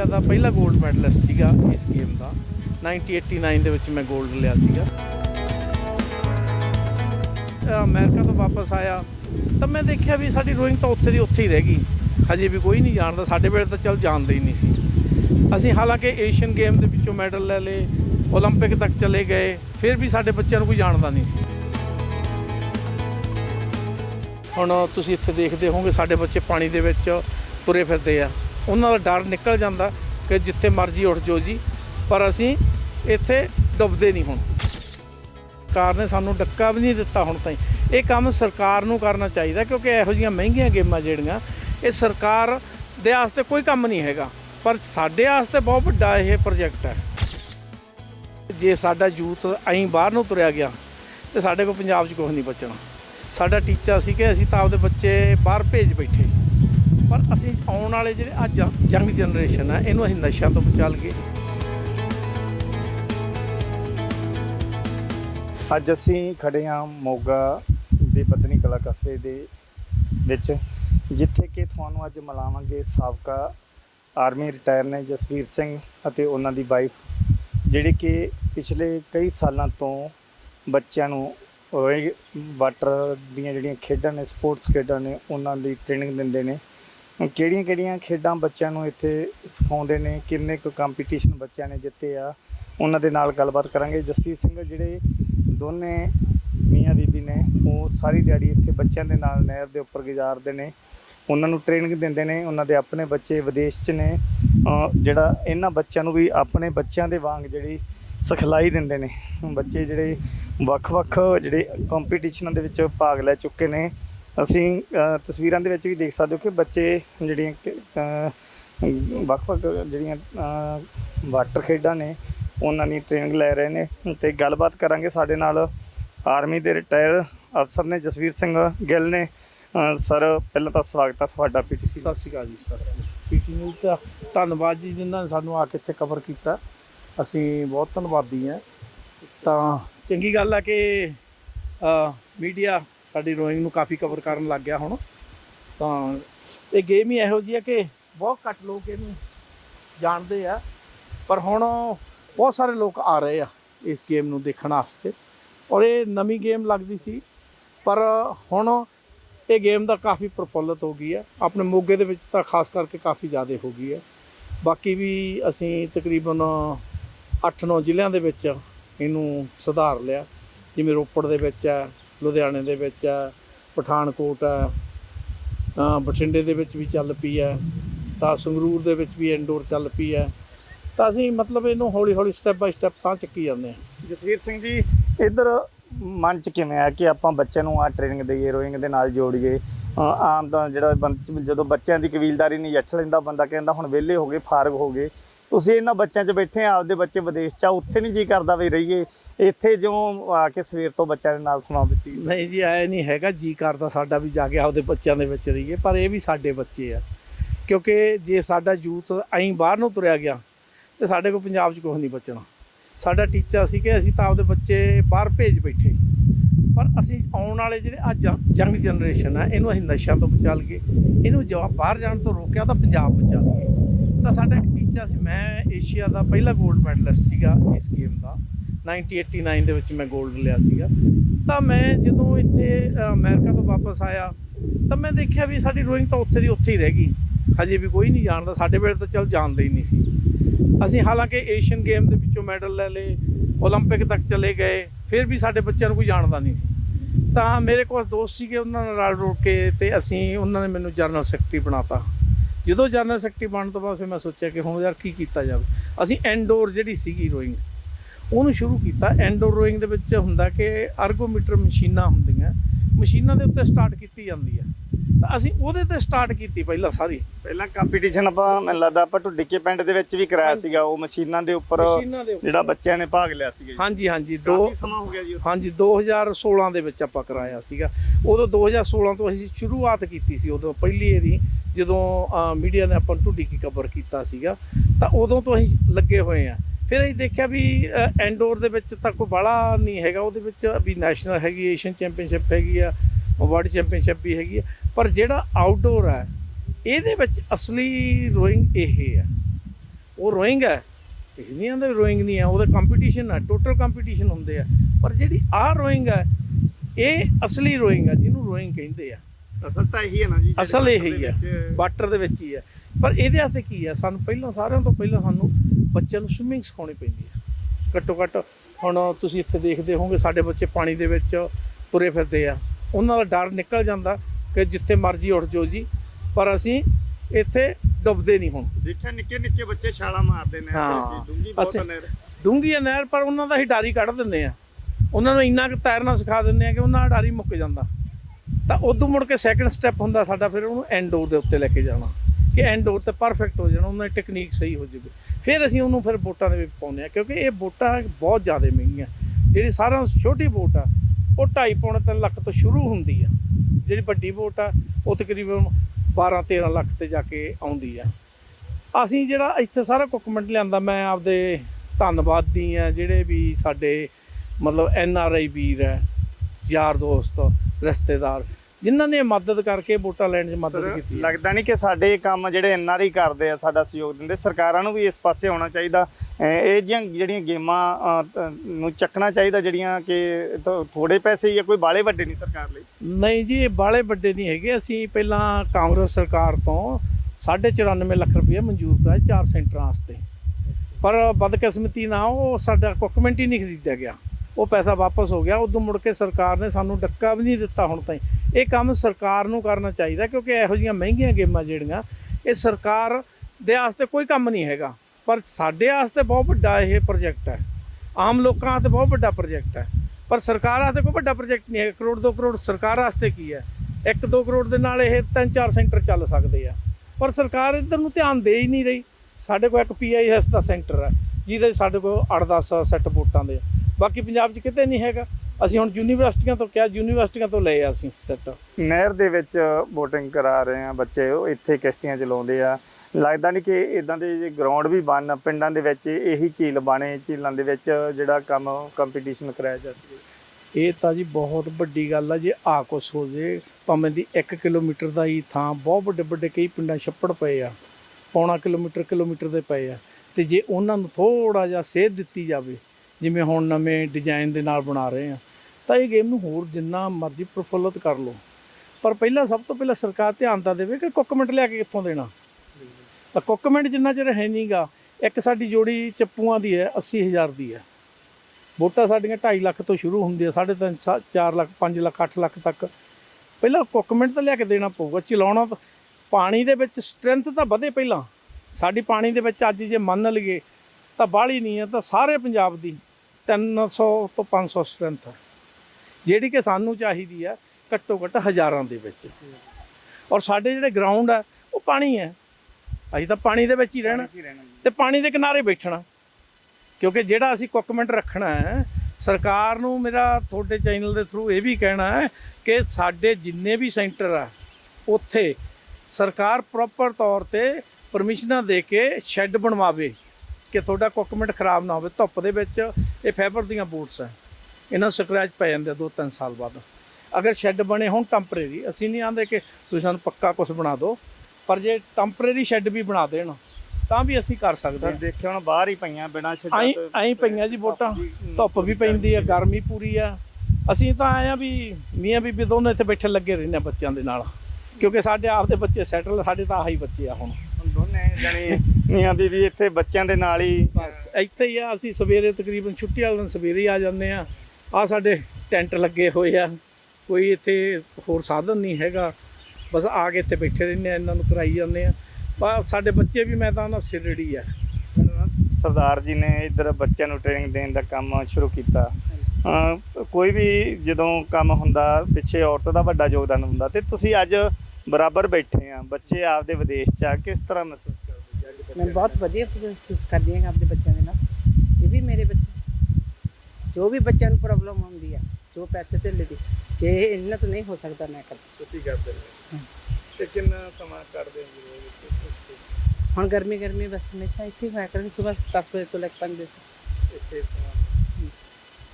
India ਦਾ ਪਹਿਲਾ 골ਡ medallist ਸੀਗਾ ਇਸ ਗੇਮ ਦਾ। 1989 ਦੇ ਵਿੱਚ ਮੈਂ 골ਡ ਲਿਆ ਸੀਗਾ। ਅਮਰੀਕਾ ਤੋਂ ਵਾਪਸ ਆਇਆ। ਤਾਂ ਮੈਂ ਦੇਖਿਆ ਵੀ ਸਾਡੀ ਰੋਇੰਗ ਤਾਂ ਉੱਥੇ ਦੀ ਉੱਥੇ ਹੀ ਰਹਿ ਗਈ। ਹਜੇ ਵੀ ਕੋਈ ਨਹੀਂ ਜਾਣਦਾ। ਸਾਡੇ ਵੇਲੇ ਤਾਂ ਚੱਲ ਜਾਣਦੇ ਹੀ ਨਹੀਂ ਸੀ। ਅਸੀਂ ਹਾਲਾਂਕਿ ਏਸ਼ੀਅਨ ਗੇਮ ਦੇ ਵਿੱਚੋਂ ਮੈਡਲ ਲੈ ਲਏ। 올림픽 ਤੱਕ ਚਲੇ ਗਏ। ਫਿਰ ਵੀ ਸਾਡੇ ਬੱਚਿਆਂ ਨੂੰ ਕੋਈ ਜਾਣਦਾ ਨਹੀਂ ਸੀ। ਹੁਣ ਤੁਸੀਂ ਇੱਥੇ ਦੇਖਦੇ ਹੋਵੋਗੇ ਸਾਡੇ ਬੱਚੇ ਪਾਣੀ ਦੇ ਵਿੱਚ ਤੁਰੇ ਫਿਰਦੇ ਆ। ਉਹਨਾਂ ਦਾ ਡਰ ਨਿਕਲ ਜਾਂਦਾ ਕਿ ਜਿੱਥੇ ਮਰਜ਼ੀ ਉੱਠ ਜਾਓ ਜੀ। ਪਰ ਅਸੀਂ ਇੱਥੇ ਡੁੱਬਦੇ ਨਹੀਂ ਹੁਣ। ਸਰਕਾਰ ਨੇ ਸਾਨੂੰ ਡੱਕਾ ਵੀ ਨਹੀਂ ਦਿੱਤਾ ਹੁਣ ਤਾਈਂ। ਇਹ ਕੰਮ ਸਰਕਾਰ ਨੂੰ ਕਰਨਾ ਚਾਹੀਦਾ ਕਿਉਂਕਿ ਇਹੋ ਜਿਹੀਆਂ ਮਹਿੰਗੀਆਂ ਗੇਮਾਂ ਜਿਹੜੀਆਂ, ਇਹ ਸਰਕਾਰ ਦੇ ਵਾਸਤੇ ਕੋਈ ਕੰਮ ਨਹੀਂ ਹੈਗਾ। ਪਰ ਸਾਡੇ ਵਾਸਤੇ ਬਹੁਤ ਵੱਡਾ ਇਹ ਪ੍ਰੋਜੈਕਟ ਹੈ। ਜੇ ਸਾਡਾ ਯੂਥ ਐਂ ਬਾਹਰ ਨੂੰ ਤੁਰਿਆ ਗਿਆ, ਤੇ ਸਾਡੇ ਕੋਲ ਪੰਜਾਬ 'ਚ ਕੁਝ ਨਹੀਂ ਬਚਣਾ। ਸਾਡਾ ਟੀਚਾ ਸੀ ਕਿ ਅਸੀਂ ਤਾਂ ਆਪਦੇ ਬੱਚੇ ਬਾਹਰ ਭੇਜ ਬੈਠੇ। ਪਰ ਅਸੀਂ ਆਉਣ ਵਾਲੇ ਜਿਹੜੇ ਅੱਜ ਯੰਗ ਜਨਰੇਸ਼ਨ ਹੈ ਇਹਨੂੰ ਅਸੀਂ ਨਸ਼ਿਆਂ ਤੋਂ ਬਚਾ ਲਈਏ। ਅੱਜ ਅਸੀਂ ਖੜੇ ਹਾਂ ਮੋਗਾ ਦੇ ਪਤਨੀ ਕਲਾ ਕਸਬੇ ਦੇ ਵਿੱਚ, ਜਿੱਥੇ ਕਿ ਤੁਹਾਨੂੰ ਅੱਜ ਮਿਲਾਵਾਂਗੇ ਸਾਬਕਾ ਆਰਮੀ ਰਿਟਾਇਰ ਨੇ ਜਸਵੀਰ ਸਿੰਘ ਅਤੇ ਉਹਨਾਂ ਦੀ ਵਾਈਫ ਜਿਹੜੇ ਕਿ ਪਿਛਲੇ ਕਈ ਸਾਲਾਂ ਤੋਂ ਬੱਚਿਆਂ ਨੂੰ ਵਾਟਰ ਦੀਆਂ ਜਿਹੜੀਆਂ ਖੇਡਾਂ ਨੇ ਸਪੋਰਟਸ ਖੇਡਾਂ ਨੇ, ਉਹਨਾਂ ਦੀ ਟ੍ਰੇਨਿੰਗ ਦਿੰਦੇ ਨੇ। ਕਿਹੜੀਆਂ ਕਿਹੜੀਆਂ ਖੇਡਾਂ ਬੱਚਿਆਂ ਨੂੰ ਇੱਥੇ ਸਿਖਾਉਂਦੇ ਨੇ? ਕਿੰਨੇ ਕੁ ਕੰਪੀਟੀਸ਼ਨ ਬੱਚਿਆਂ ਨੇ ਜਿੱਤੇ ਆ? ਉਹਨਾਂ ਦੇ ਨਾਲ ਗੱਲਬਾਤ ਕਰਾਂਗੇ। ਜਸਵੀਰ ਸਿੰਘ, ਜਿਹੜੇ ਦੋਨੇ ਮੀਆਂ ਬੀਬੀ ਨੇ, ਉਹ ਸਾਰੀ ਦਿਹਾੜੀ ਇੱਥੇ ਬੱਚਿਆਂ ਦੇ ਨਾਲ ਨਹਿਰ ਦੇ ਉੱਪਰ ਗੁਜ਼ਾਰਦੇ ਨੇ। ਉਹਨਾਂ ਨੂੰ ਟ੍ਰੇਨਿੰਗ ਦਿੰਦੇ ਨੇ। ਉਹਨਾਂ ਦੇ ਆਪਣੇ ਬੱਚੇ ਵਿਦੇਸ਼ 'ਚ ਨੇ। ਜਿਹੜਾ ਇਹਨਾਂ ਬੱਚਿਆਂ ਨੂੰ ਵੀ ਆਪਣੇ ਬੱਚਿਆਂ ਦੇ ਵਾਂਗ ਜਿਹੜੀ ਸਿਖਲਾਈ ਦਿੰਦੇ ਨੇ। ਬੱਚੇ ਜਿਹੜੇ ਵੱਖ-ਵੱਖ ਜਿਹੜੇ ਕੰਪੀਟੀਸ਼ਨਾਂ ਦੇ ਵਿੱਚ ਭਾਗ ਲੈ ਚੁੱਕੇ ਨੇ। ਅਸੀਂ ਤਸਵੀਰਾਂ ਦੇ ਵਿੱਚ ਵੀ ਦੇਖ ਸਕਦੇ ਹੋ ਕਿ ਬੱਚੇ ਜਿਹੜੀਆਂ ਵੱਖ-ਵੱਖ ਜਿਹੜੀਆਂ ਵਾਟਰ ਖੇਡਾਂ ਨੇ, ਉਹਨਾਂ ਦੀ ਟ੍ਰੇਨਿੰਗ ਲੈ ਰਹੇ ਨੇ ਤੇ ਗੱਲਬਾਤ ਕਰਾਂਗੇ ਸਾਡੇ ਨਾਲ ਆਰਮੀ ਦੇ ਰਿਟਾਇਰ ਅਫਸਰ ਨੇ ਜਸਵੀਰ ਸਿੰਘ ਗਿੱਲ ਨੇ। ਸਰ, ਪਹਿਲਾਂ ਤਾਂ ਸਵਾਗਤ ਹੈ ਤੁਹਾਡਾ ਪੀਟੀਸੀ ਸਤਿ ਸ਼੍ਰੀ ਅਕਾਲ ਜੀ, ਸਤਿ ਸ਼੍ਰੀ ਅਕਾਲ। ਪੀਟੀ ਨਿਊਜ਼ ਦਾ ਧੰਨਵਾਦ ਜੀ ਜਿਨ੍ਹਾਂ ਨੇ ਸਾਨੂੰ ਆ ਕੇ ਇੱਥੇ ਕਵਰ ਕੀਤਾ। ਅਸੀਂ ਬਹੁਤ ਧੰਨਵਾਦੀ ਹਾਂ। ਤਾਂ ਚੰਗੀ ਗੱਲ ਹੈ ਕਿ ਮੀਡੀਆ ਸਾਡੀ ਰੋਇੰਗ ਨੂੰ ਕਾਫੀ ਕਵਰ ਕਰਨ ਲੱਗ ਗਿਆ ਹੁਣ। ਤਾਂ ਇਹ ਗੇਮ ਹੀ ਇਹੋ ਜਿਹੀ ਹੈ ਕਿ ਬਹੁਤ ਘੱਟ ਲੋਕ ਇਹਨੂੰ ਜਾਣਦੇ ਆ। ਪਰ ਹੁਣ ਬਹੁਤ ਸਾਰੇ ਲੋਕ ਆ ਰਹੇ ਆ ਇਸ ਗੇਮ ਨੂੰ ਦੇਖਣ ਵਾਸਤੇ। ਔਰ ਇਹ ਨਵੀਂ ਗੇਮ ਲੱਗਦੀ ਸੀ, ਪਰ ਹੁਣ ਇਹ ਗੇਮ ਦਾ ਕਾਫੀ ਪ੍ਰਫੁੱਲਤ ਹੋ ਗਈ ਹੈ ਆਪਣੇ ਮੋਗੇ ਦੇ ਵਿੱਚ ਤਾਂ ਖਾਸ ਕਰਕੇ ਕਾਫੀ ਜ਼ਿਆਦਾ ਹੋ ਗਈ ਹੈ ਬਾਕੀ ਵੀ ਅਸੀਂ ਤਕਰੀਬਨ 8-9 ਜ਼ਿਲ੍ਹਿਆਂ ਦੇ ਵਿੱਚ ਇਹਨੂੰ ਸੁਧਾਰ ਲਿਆ। ਜਿਵੇਂ ਰੋਪੜ ਦੇ ਵਿੱਚ ਹੈ ਲੁਧਿਆਣੇ ਦੇ ਵਿੱਚ ਹੈ, ਪਠਾਨਕੋਟ ਹੈ ਬਠਿੰਡੇ ਦੇ ਵਿੱਚ ਵੀ ਚੱਲ ਪਈ ਹੈ, ਤਾਂ ਸੰਗਰੂਰ ਦੇ ਵਿੱਚ ਵੀ ਇੰਡੋਰ ਚੱਲ ਪਈ ਹੈ, ਤਾਂ ਅਸੀਂ ਮਤਲਬ ਇਹਨੂੰ ਹੌਲੀ-ਹੌਲੀ ਸਟੈਪ ਬਾਈ ਸਟੈਪ ਤਾਂ ਚੱਕੀ ਜਾਂਦੇ ਹਾਂ। ਜਸਵੀਰ ਸਿੰਘ ਜੀ, ਇੱਧਰ ਮਨ ਚ ਕਿਵੇਂ ਆ ਕਿ ਆਪਾਂ ਬੱਚਿਆਂ ਨੂੰ ਆ ਟ੍ਰੇਨਿੰਗ ਦੇਈਏ ਰੋਇੰਗ ਦੇ ਨਾਲ ਜੋੜੀਏ? ਅਹ ਆਮ ਤਾਂ ਜਿਹੜਾ ਬੰਦ- ਜਦੋਂ ਬੱਚਿਆਂ ਦੀ ਕਬੀਲਦਾਰੀ ਨਹੀਂ ਜੱਟ ਲੈਂਦਾ ਬੰਦਾ ਕਹਿੰਦਾ ਹੁਣ ਵਿਹਲੇ ਹੋ ਗਏ, ਫਾਰਗ ਹੋ ਗਏ ਤੁਸੀਂ ਇਹਨਾਂ ਬੱਚਿਆਂ 'ਚ ਬੈਠੇ ਆ, ਆਪਦੇ ਬੱਚੇ ਵਿਦੇਸ਼ 'ਚ ਆ, ਉੱਥੇ ਨਹੀਂ ਜੀ ਕਰਦਾ ਵੀ ਰਹੀਏ। ਇੱਥੇ ਜਿਉਂ ਆ ਕੇ ਸਵੇਰ ਤੋਂ ਬੱਚਿਆਂ ਦੇ ਨਾਲ ਸੁਣਾ ਦਿੱਤੀ। ਨਹੀਂ ਜੀ, ਐ ਨਹੀਂ ਹੈਗਾ, ਜੀ ਕਰਦਾ ਸਾਡਾ ਵੀ ਜਾ ਕੇ ਆਪਦੇ ਬੱਚਿਆਂ ਦੇ ਵਿੱਚ ਰਹੀਏ, ਪਰ ਇਹ ਵੀ ਸਾਡੇ ਬੱਚੇ ਆ। ਕਿਉਂਕਿ ਜੇ ਸਾਡਾ ਯੂਥ ਐਂ ਬਾਹਰ ਨੂੰ ਤੁਰਿਆ ਗਿਆ, ਤੇ ਸਾਡੇ ਕੋਲ ਪੰਜਾਬ 'ਚ ਕੁਝ ਨਹੀਂ ਬਚਣਾ। ਸਾਡਾ ਟੀਚਾ ਸੀ ਕਿ ਅਸੀਂ ਤਾਂ ਆਪਦੇ ਬੱਚੇ ਬਾਹਰ ਭੇਜ ਬੈਠੇ। ਪਰ ਅਸੀਂ ਆਉਣ ਵਾਲੇ ਜਿਹੜੇ ਅੱਜ ਯੰਗ ਜਨਰੇਸ਼ਨ ਆ, ਇਹਨੂੰ ਅਸੀਂ ਨਸ਼ਿਆਂ ਤੋਂ ਬਚਾ ਲਈਏ। ਇਹਨੂੰ ਜਵਾਬ ਬਾਹਰ ਜਾਣ ਤੋਂ ਰੋਕਿਆ ਤਾਂ ਪੰਜਾਬ ਬਚਾ ਲਈਏ। ਤਾਂ ਸਾਡਾ ਇੱਕ ਟੀਚਾ ਸੀ, ਮੈਂ ਏਸ਼ੀਆ ਦਾ ਪਹਿਲਾ 골ਡ ਮੈਡਲਿਸਟ ਸੀਗਾ ਇਸ ਗੇਮ ਦਾ। 1989 ਦੇ ਵਿੱਚ ਮੈਂ 골ਡ ਲਿਆ ਸੀਗਾ। ਤਾਂ ਮੈਂ ਜਦੋਂ ਇੱਥੇ ਅਮਰੀਕਾ ਤੋਂ ਵਾਪਸ ਆਇਆ, ਤਾਂ ਮੈਂ ਦੇਖਿਆ ਵੀ ਸਾਡੀ ਰੋਇੰਗ ਤਾਂ ਉੱਥੇ ਦੀ ਉੱਥੇ ਹੀ ਰਹਿ ਗਈ। ਹਜੇ ਵੀ ਕੋਈ ਨਹੀਂ ਜਾਣਦਾ, ਸਾਡੇ ਵੇਲੇ ਤਾਂ ਚਲ ਜਾਣਦੇ ਹੀ ਨਹੀਂ ਸੀ। ਅਸੀਂ ਹਾਲਾਂਕਿ ਏਸ਼ੀਅਨ ਗੇਮ ਦੇ ਵਿੱਚੋਂ ਮੈਡਲ ਲੈ ਲਏ 올림픽 ਤੱਕ ਚਲੇ ਗਏ, ਫਿਰ ਵੀ ਸਾਡੇ ਬੱਚਿਆਂ ਨੂੰ ਕੋਈ ਜਾਣਦਾ ਨਹੀਂ ਸੀ। ਤਾਂ ਮੇਰੇ ਕੋਲ ਦੋਸਤ ਸੀਗੇ, ਉਹਨਾਂ ਨਾਲ ਰਲ ਰੋੜ ਕੇ ਤੇ ਅਸੀਂ, ਉਹਨਾਂ ਨੇ ਮੈਨੂੰ ਜਰਨਲ ਸੈਕਟਰੀ ਬਣਾਤਾ। ਜਦੋਂ ਜਨਰਲ ਸੈਕਟਰੀ ਬਣਨ ਤੋਂ ਬਾਅਦ ਫਿਰ ਮੈਂ ਸੋਚਿਆ ਕਿ ਹੁਣ ਯਾਰ ਕੀ ਕੀਤਾ ਜਾਵੇ। ਅਸੀਂ ਐਂਡੋਰ ਜਿਹੜੀ ਸੀਗੀ ਰੋਇੰਗ ਉਹਨੂੰ ਸ਼ੁਰੂ ਕੀਤਾ। ਐਂਡੋਰ ਰੋਇੰਗ ਦੇ ਵਿੱਚ ਹੁੰਦਾ ਕਿ ਅਰਗੋਮੀਟਰ ਮਸ਼ੀਨਾਂ ਹੁੰਦੀਆਂ। ਮਸ਼ੀਨਾਂ ਦੇ ਉੱਤੇ ਸਟਾਰਟ ਕੀਤੀ ਜਾਂਦੀ ਹੈ ਤਾਂ ਅਸੀਂ ਉਹਦੇ ਤੇ ਸਟਾਰਟ ਕੀਤੀ ਪਹਿਲਾਂ ਸਾਰੀ। ਪਹਿਲਾਂ ਕੰਪੀਟੀਸ਼ਨ ਆਪਾਂ ਮੈਨੂੰ ਲੱਗਦਾ ਆਪਾਂ ਢੁੱਡੀਕੇ ਪਿੰਡ ਦੇ ਵਿੱਚ ਵੀ ਕਰਾਇਆ। ਸੀਗਾ ਉਹ ਮਸ਼ੀਨਾਂ ਦੇ ਉੱਪਰ ਮਸ਼ੀਨਾਂ ਦੇ ਉੱਪਰ। ਜਿਹੜਾ ਬੱਚਿਆਂ ਨੇ ਭਾਗ ਲਿਆ ਸੀਗਾ ਜੀ। ਹਾਂਜੀ ਹਾਂਜੀ ਦੋ ਕਾਫੀ ਸਮਾਂ ਹੋ ਗਿਆ ਜੀ ਉਹ। ਹਾਂਜੀ 2016 ਦੇ ਵਿੱਚ ਆਪਾਂ ਕਰਾਇਆ ਸੀਗਾ। ਉਦੋਂ 2016 ਤੋਂ ਅਸੀਂ ਸ਼ੁਰੂਆਤ ਕੀਤੀ ਸੀ ਉਦੋਂ ਪਹਿਲੀ ਵਾਰੀ ਜਦੋਂ ਮੀਡੀਆ ਨੇ ਆਪਾਂ ਨੂੰ ਢੁੱਡੀ ਕੀ ਕਵਰ ਕੀਤਾ ਸੀਗਾ ਤਾਂ ਉਦੋਂ ਤੋਂ ਅਸੀਂ ਲੱਗੇ ਹੋਏ ਆ ਫਿਰ ਅਸੀਂ ਦੇਖਿਆ ਵੀ ਐਂਡੋਰ ਦੇ ਵਿੱਚ ਤਾਂ ਕੋਈ ਬਾਹਲਾ ਨਹੀਂ ਹੈਗਾ ਉਹਦੇ ਵਿੱਚ ਵੀ ਨੈਸ਼ਨਲ ਹੈਗੀ ਏਸ਼ੀਅਨ ਚੈਂਪੀਅਨਸ਼ਿਪ ਹੈਗੀ ਆ ਵਰਲਡ ਚੈਂਪੀਅਨਸ਼ਿਪ ਵੀ ਹੈਗੀ ਆ ਪਰ ਜਿਹੜਾ ਆਊਟਡੋਰ ਹੈ ਇਹਦੇ ਵਿੱਚ ਅਸਲੀ ਰੋਇੰਗ ਇਹ ਹੈ। ਉਹ ਰੋਇੰਗ ਹੈ ਇਹ ਨਹੀਂ ਆਂਦੇ ਰੋਇੰਗ ਨਹੀਂ ਹੈ ਉਹਦਾ ਕੰਪੀਟੀਸ਼ਨ ਹੈ ਟੋਟਲ ਕੰਪੀਟੀਸ਼ਨ ਹੁੰਦੇ ਆ। ਪਰ ਜਿਹੜੀ ਆ ਰੋਇੰਗ ਹੈ ਇਹ ਅਸਲੀ ਰੋਇੰਗ ਹੈ ਜਿਹਨੂੰ ਰੋਇੰਗ ਕਹਿੰਦੇ ਆ। ਅਸਲ ਤਾਂ ਇਹੀ ਹੈ ਨਾ ਜੀ ਅਸਲ ਇਹ ਹੀ ਹੈ ਵਾਟਰ ਦੇ ਵਿੱਚ ਹੀ ਹੈ। ਪਰ ਇਹਦੇ ਵਾਸਤੇ ਕੀ ਹੈ ਸਾਨੂੰ ਪਹਿਲਾਂ ਸਾਰਿਆਂ ਤੋਂ ਪਹਿਲਾਂ ਸਾਨੂੰ ਬੱਚਿਆਂ ਨੂੰ ਸਵਿਮਿੰਗ ਸਿਖਾਉਣੀ ਪੈਂਦੀ ਹੈ। ਘੱਟੋ ਘੱਟ ਹੁਣ ਤੁਸੀਂ ਇੱਥੇ ਦੇਖਦੇ ਹੋਵੋਗੇ ਸਾਡੇ ਬੱਚੇ ਪਾਣੀ ਦੇ ਵਿੱਚ ਤੁਰੇ ਫਿਰਦੇ ਆ। ਉਹਨਾਂ ਦਾ ਡਰ ਨਿਕਲ ਜਾਂਦਾ ਕਿ ਜਿੱਥੇ ਮਰਜ਼ੀ ਉੱਠ ਜਾਓ ਜੀ। ਪਰ ਅਸੀਂ ਇੱਥੇ ਡੁੱਬਦੇ ਨਹੀਂ ਹੁਣ। ਦੇਖਿਆ ਨਿੱਕੇ ਨਿੱਕੇ ਬੱਚੇ ਛਾਲਾ ਮਾਰਦੇ ਨੇ। ਹਾਂ। ਡੂੰਗੀ ਬਹੁਤ ਨਹਿਰ। ਡੂੰਘੀ ਹੈ ਨਹਿਰ ਪਰ ਉਹਨਾਂ ਦਾ ਹੀ ਡਰ ਕੱਢ ਦਿੰਦੇ ਆ। ਉਹਨਾਂ ਨੂੰ ਇੰਨਾ ਕੁ ਤੈਰਨਾ ਸਿਖਾ ਦਿੰਦੇ ਆ ਕਿ ਉਹਨਾਂ ਦਾ ਡਰ ਮੁੱਕ ਜਾਂਦਾ। ਤਾਂ ਉਦੋਂ ਮੁੜ ਕੇ ਸੈਕੰਡ ਸਟੈਪ ਹੁੰਦਾ ਸਾਡਾ ਫਿਰ ਉਹਨੂੰ ਐਂਡ ਡੋਰ ਦੇ ਉੱਤੇ ਲੈ ਕੇ ਜਾਣਾ। ਕਿ ਐਂਡ ਡੋਰ ਤੇ ਪਰਫੈਕਟ ਹੋ ਜਾਣਾ ਉਹਨਾਂ ਦੀ ਟੈਕਨੀਕ ਸਹੀ ਹੋ ਜਾਵੇ। ਫਿਰ ਅਸੀਂ ਉਹਨੂੰ ਫਿਰ ਬੋਟਾਂ ਦੇ ਵਿੱਚ ਪਾਉਂਦੇ ਆ ਕਿਉਂਕਿ ਇਹ ਬੋਟਾਂ ਬਹੁਤ ਜ਼ਿਆਦਾ ਮਹਿੰਗੀਆਂ। ਜਿਹੜੀ ਸਾਰਿਆਂ ਨਾਲੋਂ ਛੋਟੀ ਬੋਟ ਆ ਉਹ 2.5 ਪੌਣੇ 3 ਲੱਖ ਤੋਂ ਸ਼ੁਰੂ ਹੁੰਦੀ ਆ। ਜਿਹੜੀ ਵੱਡੀ ਵੋਟ ਆ, ਉਹ ਤਕਰੀਬਨ 12 13 ਲੱਖ ਤੇ ਜਾ ਕੇ ਆਉਂਦੀ ਆ। ਅਸੀਂ ਜਿਹੜਾ ਇੱਥੇ ਸਾਰਾ ਕੁਕਮੈਂਟ ਲਿਆਂਦਾ, ਮੈਂ ਆਪਦੇ ਧੰਨਵਾਦੀ ਆ, ਜਿਹੜੇ ਵੀ ਸਾਡੇ ਮਤਲਬ ਐਨ ਆਰ ਆਈ ਵੀਰ ਹੈ ਯਾਰ ਦੋਸਤ, ਰਿਸ਼ਤੇਦਾਰ ਜਿਨ੍ਹਾਂ ਨੇ ਮਦਦ ਕਰਕੇ ਵੋਟਾਂ ਲੈਣ 'ਚ ਮਦਦ ਕੀਤੀ ਹੈ। ਲੱਗਦਾ ਨਹੀਂ ਕਿ ਸਾਡੇ ਕੰਮ ਜਿਹੜੇ ਐਨਆਰਆਈ ਕਰਦੇ ਆ ਸਾਡਾ ਸਹਿਯੋਗ ਦਿੰਦੇ। ਸਰਕਾਰਾਂ ਨੂੰ ਵੀ ਇਸ ਪਾਸੇ ਹੋਣਾ ਚਾਹੀਦਾ। ਅਹ ਇਹ ਜਿਹੀਆਂ ਜਿਹੜੀਆਂ ਗੇਮਾਂ ਅਹ, ਤ- ਨੂੰ ਚੱਕਣਾ ਚਾਹੀਦਾ ਜਿਹੜੀਆਂ ਕਿ ਥੋ- ਥੋੜੇ ਪੈਸੇ ਜਾਂ ਕੋਈ ਬਾਲੇ ਵੱਡੇ ਨਹੀਂ ਸਰਕਾਰ ਲਈ। ਨਹੀਂ ਜੀ ਇਹ ਬਾਲੇ ਵੱਡੇ ਨਹੀਂ ਹੈਗੇ। ਅਸੀਂ ਪਹਿਲਾਂ ਕਾਂਗਰਸ ਸਰਕਾਰ ਤੋਂ 94 ਲੱਖ ਰੁਪਏ ਮਨਜ਼ੂਰ ਕਰਾਏ ਚਾਰ ਸੈਂਟਰਾਂ ਵਾਸਤੇ। ਪਰ ਬਦਕਿਸਮਤੀ ਨਾਲ ਉਹ ਸਾਡਾ ਕੁਕਮੈਂਟ ਹੀ ਨਹੀਂ ਖਰੀਦਿਆ ਗਿਆ। ਉਹ ਪੈਸਾ ਵਾਪਸ ਹੋ ਗਿਆ। ਉਦੋਂ ਮੁੜ ਕੇ ਸਰਕਾਰ ਨੇ ਸਾਨੂੰ ਡੱਕਾ ਵੀ ਨਹੀਂ ਦਿੱਤਾ ਹੁਣ ਤਾਈਂ। ਇਹ ਕੰਮ ਸਰਕਾਰ ਨੂੰ ਕਰਨਾ ਚਾਹੀਦਾ ਕਿਉਂਕਿ ਇਹੋ ਜਿਹੀਆਂ ਮਹਿੰਗੀਆਂ ਗੇਮਾਂ ਜਿਹੜੀਆਂ, ਇਹ ਸਰਕਾਰ ਦੇ ਵਾਸਤੇ ਕੋਈ ਕੰਮ ਨਹੀਂ ਹੈਗਾ। ਪਰ ਸਾਡੇ ਵਾਸਤੇ ਬਹੁਤ ਵੱਡਾ ਇਹ ਪ੍ਰੋਜੈਕਟ ਹੈ। ਆਮ ਲੋਕਾਂ ਵਾਸਤੇ ਬਹੁਤ ਵੱਡਾ ਪ੍ਰੋਜੈਕਟ ਹੈ। ਪਰ ਸਰਕਾਰ ਵਾਸਤੇ ਕੋਈ ਵੱਡਾ ਪ੍ਰੋਜੈਕਟ ਨਹੀਂ ਹੈ ਕਰੋੜ 2 ਕਰੋੜ ਸਰਕਾਰ ਵਾਸਤੇ ਕੀ ਹੈ? 1-2 ਕਰੋੜ ਦੇ ਨਾਲ ਇਹ 3-4 ਸੈਂਟਰ ਚੱਲ ਸਕਦੇ ਆ। ਪਰ ਸਰਕਾਰ ਇੱਧਰ ਨੂੰ ਧਿਆਨ ਦੇ ਹੀ ਨਹੀਂ ਰਹੀ। ਸਾਡੇ ਕੋਲ ਇੱਕ ਪੀਆਈਐਸ ਦਾ ਸੈਂਟਰ ਹੈ, ਜਿਹਦੇ ਸਾਡੇ ਕੋਲ 8-10 ਸੈੱਟ ਵੋਟਾਂ ਦੇ ਬਾਕੀ ਪੰਜਾਬ 'ਚ ਕਿਤੇ ਨਹੀਂ ਹੈਗਾ। ਅਸੀਂ ਹੁਣ ਯੂਨੀਵਰਸਿਟੀਆਂ ਤੋਂ ਕਿਹਾ ਯੂਨੀਵਰਸਿਟੀਆਂ ਤੋਂ ਲਏ ਆ ਅਸੀਂ ਸੈੱਟ ਨਹਿਰ ਦੇ ਵਿੱਚ ਬੋਟਿੰਗ ਕਰਾ ਰਹੇ ਆ ਬੱਚੇ ਉਹ ਇੱਥੇ ਕਿਸ਼ਤੀਆਂ ਚਲਾਉਂਦੇ ਆ। ਲੱਗਦਾ ਨਹੀਂ ਕਿ ਇਦਾਂ ਦੇ ਗਰਾਊਂਡ ਵੀ ਬਣ ਪਿੰਡਾਂ ਦੇ ਵਿੱਚ ਇਹੀ ਝੀਲ ਬਣੇ ਝੀਲਾਂ ਦੇ ਵਿੱਚ ਜਿਹੜਾ ਕੰਮ ਕੰਪੀਟੀਸ਼ਨ ਕਰਾਇਆ ਜਾ ਸਕੇ। ਇਹ ਤਾਂ ਜੀ ਬਹੁਤ ਵੱਡੀ ਗੱਲ ਆ ਜੇ ਆ ਕੁਛ ਹੋ ਜੇ ਭਾਵੇਂ ਦੀ 1 ਕਿਲੋਮੀਟਰ ਦਾ ਹੀ ਥਾਂ ਬਹੁਤ ਵੱਡੇ ਵੱਡੇ ਕਈ ਪਿੰਡਾਂ ਛੱਪੜ ਪਏ ਆ ਪੌਣਾ ਕਿਲੋਮੀਟਰ ਕਿਲੋਮੀਟਰ ਦੇ ਪਏ ਆ। ਤੇ ਜੇ ਉਹਨਾਂ ਨੂੰ ਥੋੜਾ ਜਿਹਾ ਸੇਧ ਦਿੱਤੀ ਜਾਵੇ ਜਿਵੇਂ ਹੁਣ ਨਵੇਂ ਡਿਜ਼ਾਈਨ ਦੇ ਨਾਲ ਬਣਾ ਰਹੇ ਆ। ਤਾਂ ਇਹ ਗੇਮ ਨੂੰ ਹੋਰ ਜਿੰਨਾ ਮਰਜ਼ੀ ਪ੍ਰਫੁੱਲਤ ਕਰ ਲਓ। ਪਰ ਪਹਿਲਾਂ ਸਭ ਤੋਂ ਪਹਿਲਾਂ ਸਰਕਾਰ ਧਿਆਨ ਤਾਂ ਦੇਵੇ ਕਿ ਕੁੱਕਮੈਂਟ ਲਿਆ ਕੇ ਕਿੱਥੋਂ ਦੇਣਾ। ਤਾਂ ਕੁੱਕਮੈਂਟ ਜਿੰਨਾ ਚਿਰ ਹੈ ਨਹੀਂਗਾ ਇੱਕ ਸਾਡੀ ਜੋੜੀ ਚੱਪੂਆਂ ਦੀ ਹੈ 80000 ਦੀ ਹੈ। ਵੋਟਾਂ ਸਾਡੀਆਂ 2.5 ਲੱਖ ਤੋਂ ਸ਼ੁਰੂ ਹੁੰਦੀਆਂ, ਸਾਢੇ ਤਿੰਨ 4 ਲੱਖ 5 ਲੱਖ 8 ਲੱਖ ਤੱਕ। ਪਹਿਲਾਂ ਕੁਕਮੈਂਟ ਤਾਂ ਲਿਆ ਕੇ ਦੇਣਾ ਪਊਗਾ, ਚਲਾਉਣਾ ਪਾਣੀ ਦੇ ਵਿੱਚ ਸਟਰੈਂਥ ਤਾਂ ਵਧੇ ਪਹਿਲਾਂ। ਸਾਡੀ ਪਾਣੀ ਦੇ ਵਿੱਚ ਅੱਜ ਜੇ ਮੰਨ ਲਈਏ, ਤਾਂ ਬਾਹਲੀ ਨਹੀਂ ਹੈ, ਤਾਂ ਸਾਰੇ ਪੰਜਾਬ ਦੀ 300 ਤੋਂ 500 ਸਟਰੈਂਥ ਹੈ। ਜਿਹੜੀ ਕਿ ਸਾਨੂੰ ਚਾਹੀਦੀ ਹੈ ਘੱਟੋ ਘੱਟ ਹਜ਼ਾਰਾਂ ਦੇ ਵਿੱਚ। ਔਰ ਸਾਡੇ ਜਿਹੜੇ ਗਰਾਊਂਡ ਹੈ ਉਹ ਪਾਣੀ ਹੈ ਅਸੀਂ ਤਾਂ ਪਾਣੀ ਦੇ ਵਿੱਚ ਹੀ ਰਹਿਣਾ। ਤੇ ਪਾਣੀ ਦੇ ਕਿਨਾਰੇ ਬੈਠਣਾ। ਕਿਉਂਕਿ ਜਿਹੜਾ ਅਸੀਂ ਕੁਕਮੈਂਟ ਰੱਖਣਾ ਹੈ ਸਰਕਾਰ ਨੂੰ ਮੇਰਾ ਤੁਹਾਡੇ ਚੈਨਲ ਦੇ ਥਰੂ ਇਹ ਵੀ ਕਹਿਣਾ ਹੈ ਕਿ ਸਾਡੇ ਜਿੰਨੇ ਵੀ ਸੈਂਟਰ ਆ ਉੱਥੇ ਸਰਕਾਰ ਪ੍ਰੋਪਰ ਤੌਰ ਤੇ ਪਰਮਿਸ਼ਨਾਂ ਦੇ ਕੇ ਸ਼ੈੱਡ ਬਣਵਾਵੇ ਕਿ ਤੁਹਾਡਾ ਕੁਕਮੈਂਟ ਖਰਾਬ ਨਾ ਹੋਵੇ ਧੁੱਪ ਦੇ ਵਿੱਚ ਇਹ ਫਾਈਬਰ ਦੀਆਂ ਬੂਟਸ ਹੈ ਇਹਨਾਂ ਸਕ੍ਰੈਚ ਪੈ ਜਾਂਦੇ ਆ ਦੋ ਤਿੰਨ ਸਾਲ ਬਾਅਦ। ਅਗਰ ਸ਼ੈੱਡ ਬਣੇ ਹੁਣ ਟੈਂਪਰੇਰੀ ਅਸੀਂ ਨਹੀਂ ਆਂਦੇ ਕਿ ਤੁਸੀਂ ਸਾਨੂੰ ਪੱਕਾ ਕੁਝ ਬਣਾ ਦਿਓ ਪਰ ਜੇ ਟੈਂਪਰੇਰੀ ਸ਼ੈੱਡ ਵੀ ਬਣਾ ਦੇਣ ਤਾਂ ਵੀ ਅਸੀਂ ਕਰ ਸਕਦੇ ਹਾਂ। ਦੇਖਿਆ ਹੁਣ ਬਾਹਰ ਹੀ ਪਈਆਂ ਬਿਨਾਂ ਛੱਡਾਂ ਤੋਂ ਆਈ ਪਈਆਂ ਜੀ ਵੋਟਾਂ। ਧੁੱਪ ਵੀ ਪੈਂਦੀ ਆ ਗਰਮੀ ਪੂਰੀ ਆ। ਅਸੀਂ ਤਾਂ ਆਏ ਆ ਵੀ ਮੀਆਂ ਬੀਬੀ ਦੋਨੋਂ ਇੱਥੇ ਬੈਠੇ ਲੱਗੇ ਰਹਿੰਦੇ ਆ ਬੱਚਿਆਂ ਦੇ ਨਾਲ। ਕਿਉਂਕਿ ਸਾਡੇ ਆਪਦੇ ਬੱਚੇ ਸੈਟਲ ਸਾਡੇ ਤਾਂ ਆਹੀ ਬੱਚੇ ਆ ਹੁਣ। ਦੋਨੇ ਜਣੇ ਮੀਆਂ ਬੀਬੀ ਇੱਥੇ ਬੱਚਿਆਂ ਦੇ ਨਾਲ ਹੀ ਬਸ ਇੱਥੇ ਹੀ ਆ ਅਸੀਂ ਸਵੇਰੇ ਤਕਰੀਬਨ ਛੁੱਟੀ ਵਾਲੇ ਦਿਨ ਸਵੇਰੇ ਹੀ ਆ ਜਾਂਦੇ ਆ। ਆ ਸਾਡੇ ਟੈਂਟ ਲੱਗੇ ਹੋਏ ਆ। ਕੋਈ ਇੱਥੇ ਹੋਰ ਸਾਧਨ ਨਹੀਂ ਹੈਗਾ। ਬਸ ਆ ਕੇ ਇੱਥੇ ਬੈਠੇ ਰਹਿੰਦੇ ਆ ਇਹਨਾਂ ਨੂੰ ਕਰਾਈ ਜਾਂਦੇ ਆ। ਪਰ ਸਾਡੇ ਬੱਚੇ ਵੀ ਮੈਂ ਤਾਂ ਉਹਨਾਂ ਸਿਰੜੀ ਆ। ਸਰਦਾਰ ਜੀ ਨੇ ਇੱਧਰ ਬੱਚਿਆਂ ਨੂੰ ਟ੍ਰੇਨਿੰਗ ਦੇਣ ਦਾ ਕੰਮ ਸ਼ੁਰੂ ਕੀਤਾ। ਕੋਈ ਵੀ ਜਦੋਂ ਕੰਮ ਹੁੰਦਾ ਪਿੱਛੇ ਔਰਤ ਦਾ ਵੱਡਾ ਯੋਗਦਾਨ ਹੁੰਦਾ ਤੇ ਤੁਸੀਂ ਅੱਜ ਬਰਾਬਰ ਬੈਠੇ ਆ। ਬੱਚੇ ਆਪਦੇ ਵਿਦੇਸ਼ ਚ ਆ ਕਿਸ ਤਰ੍ਹਾਂ ਮਹਿਸੂਸ ਕਰਦੇ? ਮੈਂ ਬਹੁਤ ਵਧੀਆ ਮਹਿਸੂਸ ਕਰਦੀ ਹਾਂ ਆਪਣੇ ਬੱਚਿਆਂ ਦੇ ਨਾਲ ਇਹ ਵੀ ਮੇਰੇ ਬੱਚੇ ਜੋ ਵੀ ਬੱਚਿਆਂ ਨੂੰ ਪ੍ਰੋਬਲਮ ਹੁੰਦੀ ਆ ਜੋ ਪੈਸੇ ਤੇ ਦੀ ਜੇ ਇਹਨਾਂ ਤੋਂ ਨਹੀਂ ਹੋ ਸਕਦਾ ਮੈਂ ਕਰ ਤੁਸੀਂ ਕਰਦੇ ਹੋ ਤੇ ਕਿੰਨਾ ਸਮਾਂ ਕਰਦੇ ਹੋ? ਹੁਣ ਗਰਮੀ ਗਰਮੀ ਬਸ ਹਮੇਸ਼ਾ ਇੱਥੇ ਹੋਇਆ ਕਰਾਂਗੇ ਸਵੇਰ 10 ਵਜੇ ਤੋਂ ਲੈ ਕੇ 5 ਵਜੇ ਤੱਕ। ਇੱਥੇ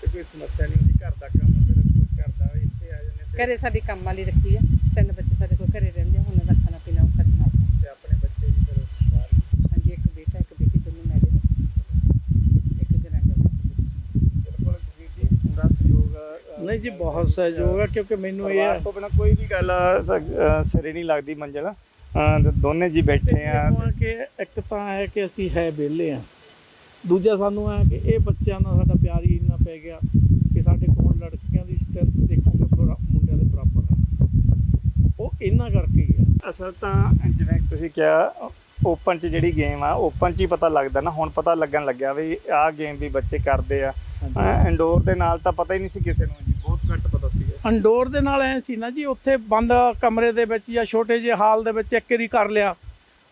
ਤੇ ਕੋਈ ਸਮੱਸਿਆ ਨਹੀਂ ਹੁੰਦੀ ਘਰ ਦਾ ਕੰਮ ਫਿਰ ਕੋਈ ਕਰਦਾ ਇੱਥੇ ਆ ਜਾਂਦੇ ਘਰੇ ਸਾਡੀ ਕੰਮ ਵਾਲੀ ਰੱਖੀ ਆ ਤਿੰਨ ਬੱਚੇ ਸਾਡੇ ਕੋਲ ਘਰੇ ਰਹਿੰਦੇ ਆ ਉਹਨਾਂ ਦਾ ਖਾਣਾ ਪੀਣਾ ਉਹ ਸਾਡੇ ਨਾਲ ਤੇ ਆਪਣੇ ਬੱਚੇ ਵੀ ਫਿਰ ਬਾਹਰ ਹੀ। ਹਾਂਜੀ ਇੱਕ ਬੇਟਾ ਇੱਕ ਬੇਟੀ ਦੋਨੋਂ ਜੀ ਬਹੁਤ ਸਹਿਯੋਗ ਹੈ ਕਿਉਂਕਿ ਮੈਨੂੰ ਇਹ ਪਰਿਵਾਰ ਹੈ ਤੋਂ ਬਿਨਾ ਕੋਈ ਵੀ ਗੱਲ ਅ, ਸਿਰੇ ਨਹੀਂ ਲੱਗਦੀ ਮੰਜ਼ਲ। ਅ, ਤੇ ਦੋਨੇ ਜੀ ਬੈਠੇ ਆ। ਕਿ ਇੱਕ ਤਾਂ ਹੈ ਕਿ ਅਸੀਂ ਹੈ ਵਿਹਲੇ ਆ। ਦੂਜਾ ਸਾਨੂੰ ਹੈ ਕਿ ਇਹ ਬੱਚਿਆਂ ਨਾਲ ਸਾਡਾ ਪਿਆਰ ਹੀ ਇੰਨਾ ਪੈ ਗਿਆ ਕਿ ਸਾਡੇ ਕੋਲ ਲੜਕੀਆਂ ਦੀ ਸਟਰੈਂਥ ਦੇਖੋਗੇ ਬਰਾ- ਮੁੰਡਿਆਂ ਦੇ ਬਰਾਬਰ ਹੈ ਉਹ ਇਹਨਾਂ ਕਰਕੇ ਹੀ ਆ ਅਸਲ ਤਾਂ ਜਿਵੇਂ ਤੁਸੀਂ ਕਿਹਾ ਓਪਨ 'ਚ ਜਿਹੜੀ ਗੇਮ ਆ ਓਪਨ 'ਚ ਹੀ ਪਤਾ ਲੱਗਦਾ ਨਾ ਹੁਣ ਪਤਾ ਲੱਗਣ ਲੱਗਿਆ ਵੀ ਆਹ ਗੇਮ ਵੀ ਬੱਚੇ ਕਰਦੇ ਆ। ਇੰਡੋਰ ਦੇ ਨਾਲ ਤਾਂ ਪਤਾ ਹੀ ਨਹੀਂ ਸੀ ਕਿਸੇ ਨੂੰ ਜੀ ਬਹੁਤ ਘੱਟ ਪਤਾ ਸੀਗਾ ਅੰਡੋਰ ਦੇ ਨਾਲ ਐ ਸੀ ਨਾ ਜੀ, ਉੱਥੇ ਬੰਦ ਕਮਰੇ ਦੇ ਵਿੱਚ ਜਾਂ ਛੋਟੇ ਜਿਹੇ ਹਾਲ ਦੇ ਵਿੱਚ ਇੱਕ ਵਾਰੀ ਕਰ ਲਿਆ।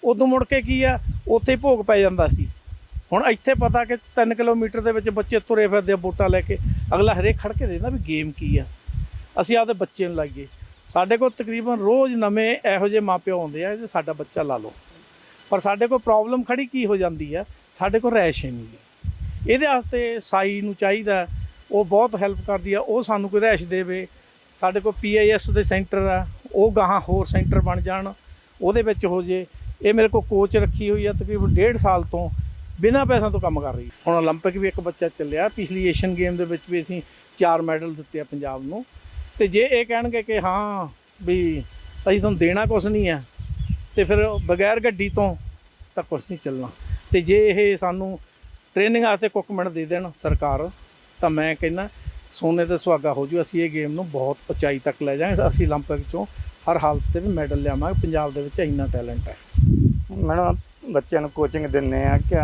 ਉਦੋਂ ਮੁੜ ਕੇ ਕੀ ਆ, ਉੱਥੇ ਹੀ ਭੋਗ ਪੈ ਜਾਂਦਾ ਸੀ। ਹੁਣ ਇੱਥੇ ਪਤਾ ਕਿ 3 ਕਿਲੋਮੀਟਰ ਦੇ ਵਿੱਚ ਬੱਚੇ ਤੁਰੇ ਫਿਰਦੇ ਆ ਬੋਟਾਂ ਲੈ ਕੇ। ਅਗਲਾ ਹਰੇਕ ਖੜ ਕੇ ਦੇਖਦਾ ਵੀ ਗੇਮ ਕੀ ਆ। ਅਸੀਂ ਆਪਦੇ ਬੱਚੇ ਨੂੰ ਲਾਈਏ। ਸਾਡੇ ਕੋਲ ਤਕਰੀਬਨ ਰੋਜ਼ ਨਵੇਂ ਇਹੋ ਜਿਹੇ ਮਾਪਿਓ ਆਉਂਦੇ ਆ ਜੇ ਸਾਡਾ ਬੱਚਾ ਲਾ ਲਓ। ਪਰ ਸਾਡੇ ਕੋਲ ਪ੍ਰੋਬਲਮ ਖੜੀ ਕੀ ਹੋ ਜਾਂਦੀ ਆ, ਸਾਡੇ ਕੋਲ ਰੈਸ਼ ਹੀ ਨਹੀਂ ਗੀ। ਇਹਦੇ ਵਾਸਤੇ ਸਾਈ ਨੂੰ ਚਾਹੀਦਾ, ਉਹ ਬਹੁਤ ਹੈਲਪ ਕਰਦੀ ਆ, ਉਹ ਸਾਨੂੰ ਕੋਈ ਰੈਸ਼ ਦੇਵੇ। ਸਾਡੇ ਕੋਲ ਪੀਆਈਐਸ ਦੇ ਸੈਂਟਰ ਆ ਉਹ ਗਾਹਾਂ ਹੋਰ ਸੈਂਟਰ ਬਣ ਜਾਣ ਉਹਦੇ ਵਿੱਚ ਹੋ ਜੇ ਇਹ ਮੇਰੇ ਕੋਲ ਕੋਚ ਰੱਖੀ ਹੋਈ ਆ ਤਕਰੀਬਨ ਡੇਢ ਸਾਲ ਤੋਂ ਬਿਨਾਂ ਪੈਸਿਆਂ ਤੋਂ ਕੰਮ ਕਰ ਰਹੀ ਹੁਣ 올림픽 ਵੀ ਇੱਕ ਬੱਚਾ ਚੱਲਿਆ ਪਿਛਲੀ ਏਸ਼ੀਅਨ ਗੇਮ ਦੇ ਵਿੱਚ ਵੀ ਅਸੀਂ ਚਾਰ ਮੈਡਲ ਦਿੱਤੇ ਆ ਪੰਜਾਬ ਨੂੰ ਤੇ ਜੇ ਇਹ ਕਹਿਣਗੇ ਕਿ ਹਾਂ ਵੀ ਅਸੀਂ ਤੁਹਾਨੂੰ ਦੇਣਾ ਕੁਝ ਨਹੀਂ ਆ ਤੇ ਫਿਰ ਬਗੈਰ ਗੱਡੀ ਤੋਂ ਤਾਂ ਕੁਝ ਨਹੀਂ ਚੱਲਣਾ ਤੇ ਜੇ ਇਹ ਸਾਨੂੰ ਟ੍ਰੇਨਿੰਗ ਵਾਸਤੇ ਕੁਕਮੈਂਟ ਦੇ ਦੇਣ ਸਰਕਾਰ ਤਾਂ ਮੈਂ ਕਹਿੰਦਾ ਸੋਨੇ ਤੇ ਸੁਹਾਗਾ ਹੋ ਜੂ ਅਸੀਂ ਇਹ ਗੇਮ ਨੂੰ ਬਹੁਤ ਉਚਾਈ ਤੱਕ ਲੈ ਜਾਵਾਂਗੇ ਅਸੀਂ 올림픽 ਚੋਂ ਹਰ ਹਾਲਤ ਤੇ ਵੀ ਮੈਡਲ ਲਿਆਵਾਂਗੇ ਪੰਜਾਬ ਦੇ ਵਿੱਚ ਇੰਨਾ ਟੈਲੈਂਟ ਹੈ ਮੈਡਮ ਬੱਚਿਆਂ ਨੂੰ ਕੋਚਿੰਗ ਦਿੰਨੇ ਆ ਕਿ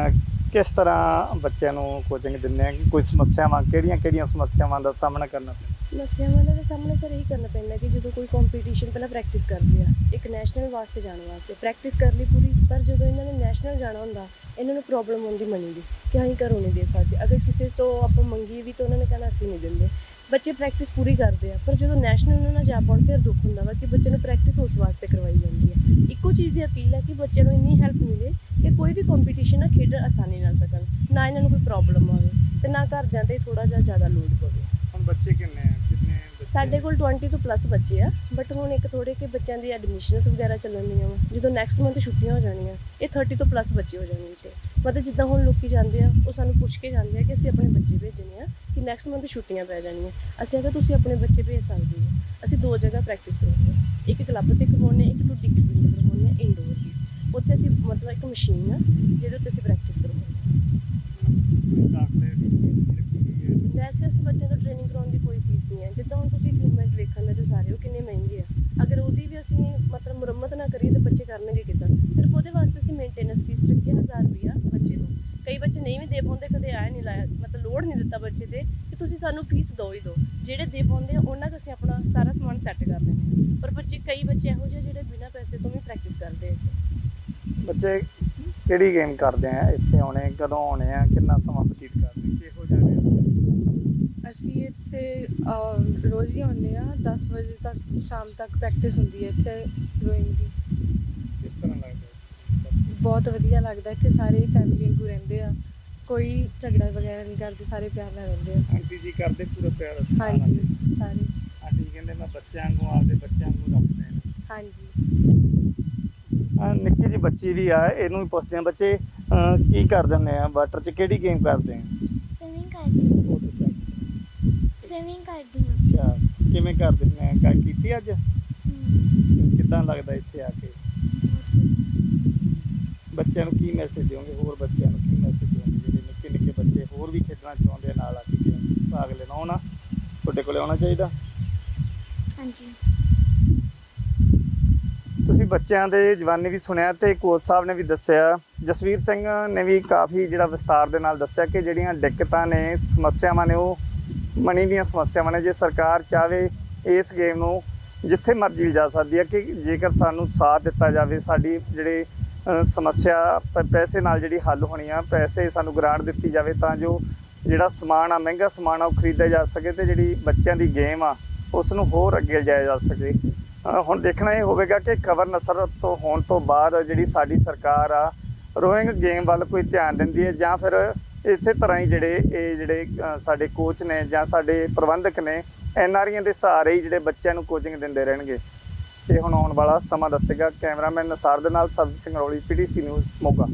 ਕਿਸ ਤਰ੍ਹਾਂ ਬੱਚਿਆਂ ਨੂੰ ਕੋਚਿੰਗ ਦਿੰਨੇ ਆ ਕੋਈ ਸਮੱਸਿਆਵਾਂ ਕਿਹੜੀਆਂ ਕਿਹੜੀਆਂ ਸਮੱਸਿਆਵਾਂ ਦਾ ਸਾਹਮਣਾ ਕਰਨਾ ਪੈਂਦਾ ਸਮੱਸਿਆਵਾਂ ਦਾ ਤਾਂ ਸਾਹਮਣਾ ਸਰ ਇਹੀ ਕਰਨਾ ਪੈਂਦਾ ਕਿ ਜਦੋਂ ਕੋਈ ਕੰਪੀਟੀਸ਼ਨ ਪਹਿਲਾਂ ਪ੍ਰੈਕਟਿਸ ਕਰਦੇ ਆ, ਇੱਕ ਨੈਸ਼ਨਲ ਵਾਸਤੇ ਜਾਣ ਵਾਸਤੇ ਪ੍ਰੈਕਟਿਸ ਕਰ ਲਈ ਪੂਰੀ, ਪਰ ਜਦੋਂ ਇਹਨਾਂ ਨੇ ਨੈਸ਼ਨਲ ਜਾਣਾ ਹੁੰਦਾ, ਇਹਨਾਂ ਨੂੰ ਪ੍ਰੋਬਲਮ ਹੁੰਦੀ ਮਨੀ ਦੀ ਕਿ ਅਸੀਂ ਘਰੋਂ ਨਹੀਂ ਦੇ ਸਕਦੇ, ਅਗਰ ਕਿਸੇ ਤੋਂ ਆਪਾਂ ਮੰਗੀ ਵੀ ਤਾਂ ਉਹਨਾਂ ਨੇ ਕਹਿਣਾ ਅਸੀਂ ਨਹੀਂ ਦਿੰਦੇ। ਬੱਚੇ ਪ੍ਰੈਕਟਿਸ ਪੂਰੀ ਕਰਦੇ ਆ, ਪਰ ਜਦੋਂ ਨੈਸ਼ਨਲ ਨੂੰ ਨਾ ਜਾ ਪਾਉਣ, ਫਿਰ ਦੁੱਖ ਹੁੰਦਾ ਵਾ ਕਿ ਬੱਚੇ ਨੂੰ ਪ੍ਰੈਕਟਿਸ ਉਸ ਵਾਸਤੇ ਕਰਵਾਈ ਜਾਂਦੀ ਹੈ ਇੱਕੋ ਚੀਜ਼ ਦੀ ਅਪੀਲ ਹੈ ਕਿ ਬੱਚੇ ਨੂੰ ਇੰਨੀ ਹੈਲਪ ਮਿਲੇ ਕਿ ਕੋਈ ਵੀ ਕੰਪੀਟੀਸ਼ਨ ਨਾ ਖੇਡਣ ਆਸਾਨੀ ਨਾਲ ਸਕਣ, ਨਾ ਇਹਨਾਂ ਨੂੰ ਕੋਈ ਪ੍ਰੋਬਲਮ ਆਵੇ, ਤੇ ਨਾ ਘਰਦਿਆਂ ਤੇ ਥੋੜਾ ਜਿਹਾ ਜ਼ਿਆਦਾ ਲੋਡ ਪਵੇ। ਬੱਚੇ ਕਿੰਨੇ ਆ? ਕਿੰਨੇ ਬੱਚੇ? ਸਾਡੇ ਕੋਲ 20 ਤੋਂ ਪਲੱਸ ਬੱਚੇ ਆ ਬਟ ਹੁਣ ਇੱਕ ਥੋੜੇ ਕਿ ਬੱਚਿਆਂ ਦੀ ਐਡਮਿਸ਼ਨਸ ਵਗੈਰਾ ਚੱਲਣ ਦੀਆਂ ਵਾ। ਜਦੋਂ ਨੈਕਸਟ ਮੰਥ ਛੁੱਟੀਆਂ ਹੋ ਜਾਣੀਆਂ ਇਹ 30 ਤੋਂ ਪਲੱਸ ਬੱਚੇ ਹੋ ਜਾਣਗੇ ਤੇ ਮਤਲਬ ਜਿੱਦਾਂ ਹੁਣ ਲੋਕੀ ਜਾਂਦੇ ਆ ਉਹ ਸਾਨੂੰ ਪੁੱਛ ਕੇ ਜਾਂਦੇ ਆ ਕਿ ਅਸੀਂ ਆਪਣੇ ਬੱਚੇ ਭੇਜਣੇ ਆ ਕਿ ਨੈਕਸਟ ਮੰਥ ਛੁੱਟੀਆਂ ਪੈ ਜਾਣੀਆਂ। ਅਸੀਂ ਅਗਰ ਤੁਸੀਂ ਆਪਣੇ ਬੱਚੇ ਭੇਜ ਸਕਦੇ ਹੋ। ਅਸੀਂ ਦੋ ਜਗ੍ਹਾ ਪ੍ਰੈਕਟਿਸ ਕਰਾਉਂਦੇ ਆ ਇੱਕ ਕਲੱਬ ਤੇ ਕਰਵਾਉਂਦੇ ਹਾਂ ਇੱਕ ਟੁੱਟੀ ਕਿਪਿੰਗ ਤੇ ਕਰਵਾਉਂਦੇ ਆ ਇੰਡੋਰ ਦੀ ਉੱਥੇ ਅਸੀਂ ਮਤਲਬ ਇੱਕ ਮਸ਼ੀਨ ਆ ਜਿਹਦੇ ਉੱਤੇ ਅਸੀਂ ਪ੍ਰੈਕਟਿਸ ਕਰਵਾਉਂਦੇ ਹਾਂ। ਦਾਖਲੇ ਦੀ ਗਈ ਹੈ ਵੈਸੇ ਅਸੀਂ ਬੱਚਿਆਂ ਤੋਂ ਟ੍ਰੇਨਿੰਗ ਕਰਾਉਣ ਦੀ ਕੋਈ ਫੀਸ ਨਹੀਂ ਹੈ। ਜਿੱਦਾਂ ਹੁਣ ਤੁਸੀਂ ਇਕਵਿਪਮੈਂਟ ਵੇਖਣ ਦੇ ਜੋ ਸਾਰੇ ਉਹ ਕਿੰਨੇ ਮਹਿੰਗੇ ਆ। ਅਗਰ ਉਹਦੀ ਵੀ ਅਸੀਂ ਮਤਲਬ ਮੁਰੰਮਤ ਨਾ ਕਰੀਏ ਤਾਂ ਬੱਚੇ ਕਰਨਗੇ ਕਿੱਦਾਂ? ਸਿਰਫ ਉਹਦੇ ਵਾਸਤੇ ਅਸੀਂ ਮੇਨਟੇਨੈਂਸ ਫੀਸ ਰੱਖੀ ਹੈ 1000 ਰੁਪਿਆ ਬੱਚੇ ਨੂੰ। ਕਈ ਬੱਚੇ ਨਹੀਂ ਵੀ ਦੇ ਪਾਉਂਦੇ, ਕਦੇ ਆਇਆ ਨਹੀਂ ਲਾਇਆ, ਮਤਲਬ ਲੋੜ ਨਹੀਂ ਦਿੱਤਾ ਬੱਚੇ ਤੇ ਕਿ ਤੁਸੀਂ ਸਾਨੂੰ ਫੀਸ ਦਿਓ ਹੀ ਦਿਓ ਜਿਹੜੇ ਦੇ ਪਾਉਂਦੇ ਆ, ਉਹਨਾਂ ਦਾ ਅਸੀਂ ਆਪਣਾ ਸਾਰਾ ਸਮਾਨ ਸੈੱਟ ਕਰ ਦਿੰਦੇ ਹਾਂ। ਪਰ ਬੱਚੇ, ਕਈ ਬੱਚੇ ਇਹੋ ਜਿਹੇ ਜਿਹੜੇ ਬਿਨਾਂ ਪੈਸੇ ਤੋਂ ਵੀ ਪ੍ਰੈਕਟਿਸ ਕਰਦੇ ਆ। ਬੱਚੇ ਕਿਹੜੀ ਗੇਮ ਕਰਦੇ ਆ? ਇੱਥੇ ਆਉਣੇ, ਕਦੋਂ ਆਉਣੇ ਆ? ਕਿੰਨਾ ਸਮਾਂ ਬਤੀਤ ਅਸੀਂ ਇੱਥੇ ਰੋਜ਼ ਹੀ ਆਉਂਦੇ ਆ 10 ਵਜੇ ਤੱਕ ਸ਼ਾਮ ਤੱਕ ਪ੍ਰੈਕਟਿਸ ਹੁੰਦੀ ਹੈ ਇੱਥੇ ਡਰਾਇੰਗ ਦੀ। ਕਿਸ ਤਰ੍ਹਾਂ ਲੱਗਦਾ ਬਹੁਤ ਵਧੀਆ ਲੱਗਦਾ ਇੱਥੇ ਸਾਰੇ ਫੈਮਿਲੀ ਵਾਂਗੂ ਰਹਿੰਦੇ ਆ। ਕੋਈ ਝਗੜਾ ਵਗੈਰਾ ਨਹੀਂ ਕਰਦੇ ਸਾਰੇ ਪਿਆਰ ਨਾਲ ਰਹਿੰਦੇ ਆ। ਆਂਟੀ ਜੀ ਕਰਦੇ ਪੂਰਾ ਪਿਆਰ ਹਾਂਜੀ ਸਾਰੇ। ਆਂਟੀ ਜੀ ਕਹਿੰਦੇ ਮੈਂ ਬੱਚਿਆਂ ਵਾਂਗੂ ਆਪਦੇ ਬੱਚਿਆਂ ਵਾਂਗੂ ਰੱਖਦੇ ਨੇ। ਹਾਂਜੀ। ਨਿੱਕੀ ਜੀ ਬੱਚੀ ਵੀ ਆ ਇਹਨੂੰ ਵੀ ਪੁੱਛਦੇ ਆ ਬੱਚੇ ਕੀ ਕਰਦੇ ਹੁੰਦੇ ਆ? ਵਾਟਰ 'ਚ ਕਿਹੜੀ ਗੇਮ ਕਰਦੇ ਆ ਸਵਿਮਿੰਗ ਕਰਦੀ ਉਹ ਤੇ ਚੱਲ ਸਵਿਮਿੰਗ ਕਰਦੀ ਹਾਂ। ਅੱਛਾ ਕਿਵੇਂ ਕਰਦੇ? ਆ ਕਾ ਕੀਤੀ ਅੱਜ? ਕਿੱਦਾਂ ਲੱਗਦਾ ਇੱਥੇ ਆ ਕੇ? ਬੱਚਿਆਂ ਨੂੰ ਕੀ ਮੈਸੇਜ ਦਿਓਗੇ? ਹੋਰ ਬੱਚਿਆਂ ਨੂੰ ਕੀ ਮੈਸੇਜ ਦਿਓਗੇ? ਜਿਹੜੇ ਨਿੱਕੇ ਨਿੱਕੇ ਬੱਚੇ ਹੋਰ ਵੀ ਖੇਡਣਾ ਚਾਹੁੰਦੇ ਆ ਨਾਲ ਆ ਕੇ ਭਾਗ ਲੈਣਾ ਆਉਣਾ ਤੁਹਾਡੇ ਕੋਲੇ ਆਉਣਾ ਚਾਹੀਦਾ? ਹਾਂਜੀ। ਤੁਸੀਂ ਬੱਚਿਆਂ ਦੇ ਜਵਾਨੀ ਵੀ ਸੁਣਿਆ ਤੇ ਕੋਚ ਸਾਹਿਬ ਨੇ ਵੀ ਦੱਸਿਆ ਜਸਵੀਰ ਸਿੰਘ ਨੇ ਵੀ ਕਾਫੀ ਜਿਹੜਾ ਵਿਸਤਾਰ ਦੇ ਨਾਲ ਦੱਸਿਆ ਕਿ ਜਿਹੜੀਆਂ ਦਿੱਕਤਾਂ ਨੇ ਸਮੱਸਿਆਵਾਂ ਨੇ ਉਹ ਮਣੀ ਦੀਆਂ ਸਮੱਸਿਆਵਾਂ ਨੇ, ਜੇ ਸਰਕਾਰ ਚਾਵੇ ਇਸ ਗੇਮ ਨੂੰ ਜਿੱਥੇ ਮਰਜ਼ੀ ਲਿਜਾ ਸਕਦੀ ਹੈ ਕਿ ਜੇਕਰ ਸਾਨੂੰ ਸਾਥ ਦਿੱਤਾ ਜਾਵੇ, ਸਾਡੀ ਜਿਹੜੇ ਸਮੱਸਿਆ ਪ- ਪੈਸੇ ਨਾਲ ਜਿਹੜੀ ਹੱਲ ਹੋਣੀ ਆ, ਪੈਸੇ ਸਾਨੂੰ ਗ੍ਰਾਂਟ ਦਿੱਤੀ ਜਾਵੇ ਤਾਂ ਜੋ ਜਿਹੜਾ ਸਮਾਨ ਆ, ਮਹਿੰਗਾ ਸਮਾਨ ਆ, ਉਹ ਖਰੀਦਿਆ ਜਾ ਸਕੇ ਤੇ ਜਿਹੜੀ ਬੱਚਿਆਂ ਦੀ ਗੇਮ ਆ ਉਸ ਨੂੰ ਹੋਰ ਅੱਗੇ ਲਿਜਾਇਆ ਜਾ ਸਕੇ। ਹੁਣ ਦੇਖਣਾ ਇਹ ਹੋਵੇਗਾ ਕਿ ਖਬਰ ਨਸਰ ਤੋਂ ਹੋਣ ਤੋਂ ਬਾਅਦ ਜਿਹੜੀ ਸਾਡੀ ਸਰਕਾਰ ਆ, ਰੋਇੰਗ ਗੇਮ ਵੱਲ ਕੋਈ ਧਿਆਨ ਦਿੰਦੀ ਹੈ ਜਾਂ ਫਿਰ ਇਸੇ ਤਰ੍ਹਾਂ ਹੀ ਜਿਹੜੇ ਇਹ ਜਿਹੜੇ ਸਾਡੇ ਕੋਚ ਨੇ ਜਾਂ ਸਾਡੇ ਪ੍ਰਬੰਧਕ ਨੇ ਐਨਆਰਆਈਆਂ ਦੇ ਸਹਾਰੇ ਹੀ ਜਿਹੜੇ ਬੱਚਿਆਂ ਨੂੰ ਕੋਚਿੰਗ ਦਿੰਦੇ ਰਹਿਣਗੇ। ਇਹ ਹੁਣ ਆਉਣ ਵਾਲਾ ਸਮਾਂ ਦੱਸੇਗਾ। ਕੈਮਰਾਮੈਨ ਨਸਾਰ ਦੇ ਨਾਲ ਸਰਬਜੀਤ ਸਿੰਘ ਰੌਲੀ ਪੀਟੀਸੀ ਨਿਊਜ਼, ਮੋਗਾ।